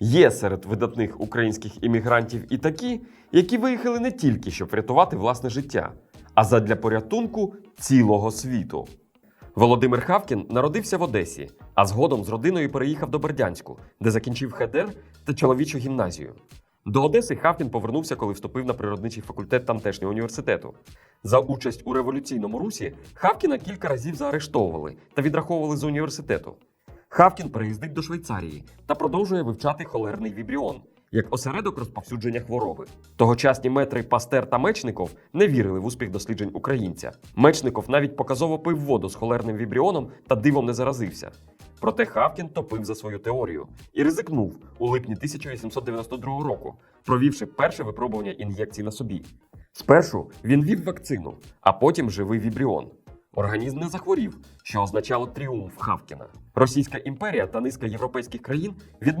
Є серед видатних українських іммігрантів і такі, які виїхали не тільки щоб врятувати власне життя, а задля порятунку цілого світу. Володимир Хавкін народився в Одесі, а згодом з родиною переїхав до Бердянську, де закінчив ХДР та чоловічу гімназію. До Одеси Хавкін повернувся, коли вступив на природничий факультет тамтешнього університету. За участь у революційному русі Хавкіна кілька разів заарештовували та відраховували з університету. Хавкін переїздить до Швейцарії та продовжує вивчати холерний вібріон як осередок розповсюдження хвороби. Тогочасні метри Пастер та Мечников не вірили в успіх досліджень українця. Мечников навіть показово пив воду з холерним вібріоном та дивом не заразився. Проте Хавкін топив за свою теорію і ризикнув у липні 1892 року, провівши перше випробування ін'єкцій на собі. Спершу він вів вакцину, а потім живий вібріон. Організм не захворів, що означало тріумф Хавкіна. Російська імперія та низка європейських країн від